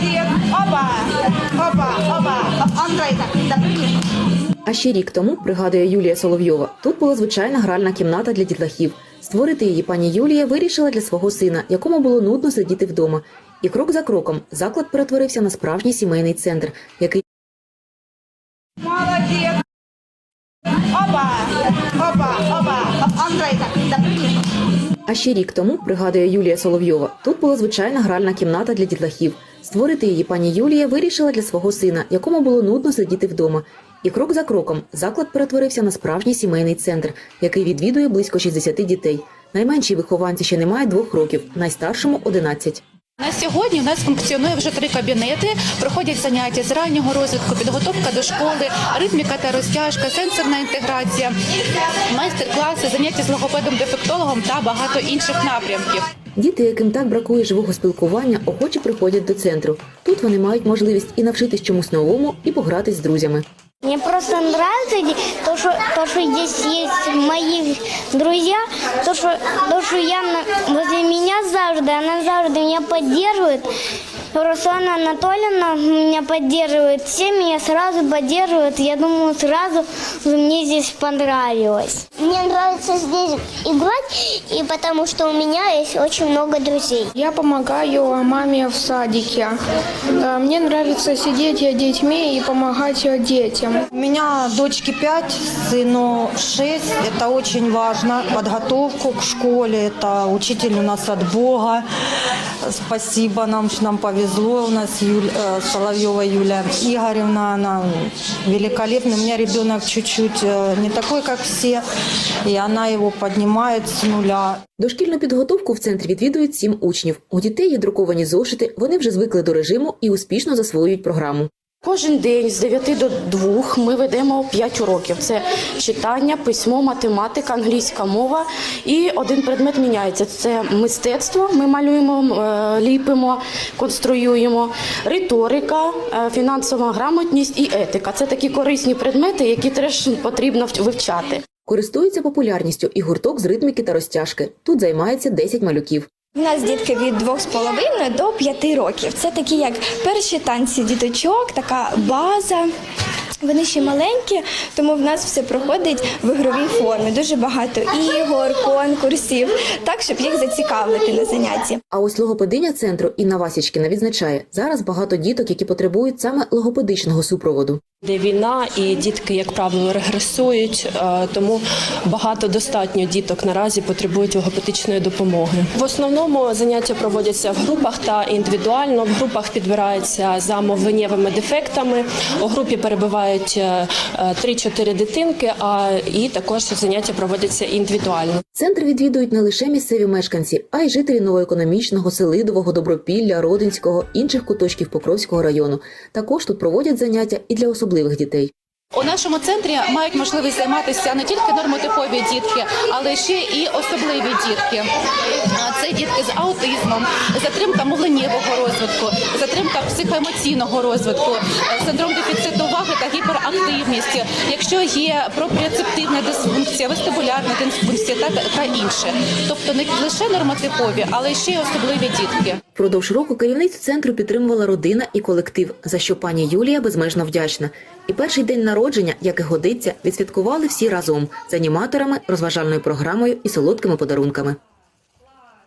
Молодец. Опа. Опа, опа. Андрей, так, да. А ще рік тому, пригадує Юлія Соловйова, тут була звичайна гральна кімната для дітлахів. Створити її пані Юлія вирішила для свого сина, якому було нудно сидіти вдома. І крок за кроком заклад перетворився на справжній сімейний центр, який Молодец. Опа. Опа, опа. Андрей, так, да, прыгни. А ще рік тому, пригадує Юлія Соловйова, тут була звичайна гральна кімната для дітлахів. Створити її пані Юлія вирішила для свого сина, якому було нудно сидіти вдома. І крок за кроком заклад перетворився на справжній сімейний центр, який відвідує близько 60 дітей. Найменші вихованці ще не мають двох років, найстаршому 11. На сьогодні у нас функціонує вже три кабінети. Проходять заняття з раннього розвитку, підготовка до школи, ритміка та розтяжка, сенсорна інтеграція, майстер-класи, заняття з логопедом-дефектологом та багато інших напрямків. Діти, яким так бракує живого спілкування, охоче приходять до центру. Тут вони мають можливість і навчитись чомусь новому, і погратись з друзями. Мне просто нравится то, что, то, что здесь есть мои друзья, то, что, то, что я на- возле меня завжди, она завжди меня поддерживает. Руслана Анатольевна меня поддерживает, все меня сразу поддерживают. Я думаю, сразу мне здесь понравилось. Мне нравится здесь играть, и потому что у меня есть очень много друзей. Я помогаю маме в садике. Э, Мне нравится сидеть с детьми и помогать э, детям. У меня дочке 5, сыну 6. Это очень важно. Подготовку к школе. Это учитель у нас от Бога. Спасибо нам, что нам повезло. У нас Юль, э, Соловьева Юлия Игоревна. Она великолепная. У меня ребенок чуть-чуть э, не такой, как все. И она его поднимает с нуля. Дошкільну підготовку в центрі відвідують сім учнів. У дітей є друковані зошити, вони вже звикли до режиму і успішно засвоюють програму. Кожен день з 9 до 2 ми ведемо 5 уроків. Це читання, письмо, математика, англійська мова. І один предмет міняється. Це мистецтво. Ми малюємо, е, ліпимо, конструюємо, риторика, е, фінансова грамотність і етика. Це такі корисні предмети, які теж потрібно вивчати. Користується популярністю і гурток з ритміки та розтяжки. Тут займається 10 малюків. У нас дітки від 2,5 до 5 років. Це такі як перші танці діточок, така база. Вони ще маленькі, тому в нас все проходить в ігровій формі. Дуже багато ігор, конкурсів, так щоб їх зацікавити на занятті. А ось логопединя центру Інна Васічкіна відзначає, зараз багато діток, які потребують саме логопедичного супроводу. Де війна і дітки, як правило, регресують, е, тому багато достатньо діток наразі потребують логопедичної допомоги. В основному заняття проводяться в групах та індивідуально. В групах підбираються за мовленнєвими дефектами. У групі перебувають е, е, 3-4 дитинки, а і також заняття проводяться індивідуально. Центр відвідують не лише місцеві мешканці, а й жителі новоекономічного, Селидового, Добропілля, Родинського, інших куточків Покровського району. Також тут проводять заняття і для особливих дітей. У нашому центрі мають можливість займатися не тільки нормотипові дітки, але ще і особливі дітки. Це дітки з аутизмом, затримка мовленнєвого розвитку, затримка психоемоційного розвитку, синдром дефіциту уваги та гіперактивність. Якщо є пропріоцептивна дисфункція, вестибулярна дисфункція та, та інше. Тобто не лише нормотипові, але ще й особливі дітки. Впродовж року керівницю центру підтримувала родина і колектив, за що пані Юлія безмежно вдячна. І перший день народження, як і годиться, відсвяткували всі разом з аніматорами, розважальною програмою і солодкими подарунками.